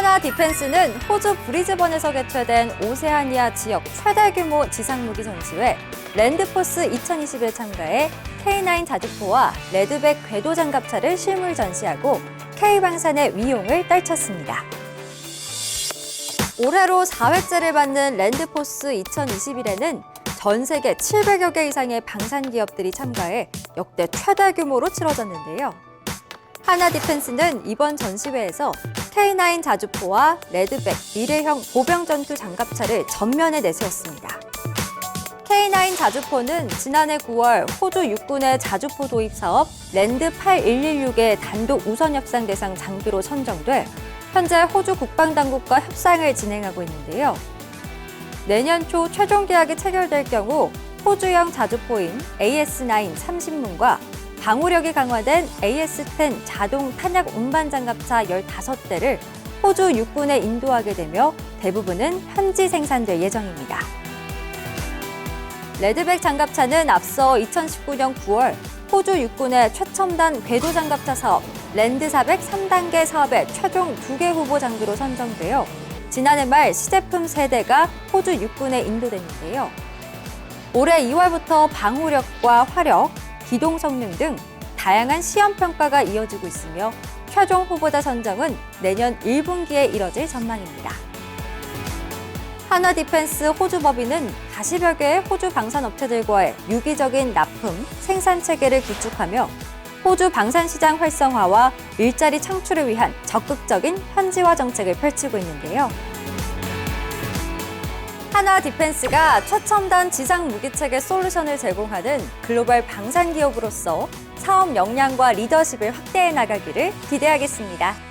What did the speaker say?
하나 디펜스는 호주 브리즈번에서 개최된 오세아니아 지역 최대 규모 지상무기 전시회 랜드포스 2021 참가해 K9 자주포와 레드백 궤도 장갑차를 실물 전시하고 K방산의 위용을 떨쳤습니다. 올해로 4회째를 받는 랜드포스 2021에는 전 세계 700여 개 이상의 방산 기업들이 참가해 역대 최대 규모로 치러졌는데요. 하나 디펜스는 이번 전시회에서 K9 자주포와 레드백 미래형 보병 전투 장갑차를 전면에 내세웠습니다. K9 자주포는 지난해 9월 호주 육군의 자주포 도입 사업 랜드 8116의 단독 우선 협상 대상 장비로 선정돼 현재 호주 국방당국과 협상을 진행하고 있는데요. 내년 초 최종 계약이 체결될 경우 호주형 자주포인 AS9 30문과 방호력이 강화된 AS10 자동 탄약 운반 장갑차 15대를 호주 육군에 인도하게 되며 대부분은 현지 생산될 예정입니다. 레드백 장갑차는 앞서 2019년 9월 호주 육군의 최첨단 궤도 장갑차 사업 랜드 400 3단계 사업의 최종 두개 후보 장비로 선정되어 지난해 말 시제품 세대가 호주 육군에 인도됐는데요. 올해 2월부터 방호력과 화력, 기동 성능 등 다양한 시험 평가가 이어지고 있으며 최종 후보자 선정은 내년 1분기에 이뤄질 전망입니다. 하나 디펜스 호주 법인은 40여 개의 호주 방산 업체들과의 유기적인 납품, 생산 체계를 구축하며 호주 방산 시장 활성화와 일자리 창출을 위한 적극적인 현지화 정책을 펼치고 있는데요. 하나 디펜스가 최첨단 지상 무기 체계 솔루션을 제공하는 글로벌 방산 기업으로서 사업 역량과 리더십을 확대해 나가기를 기대하겠습니다.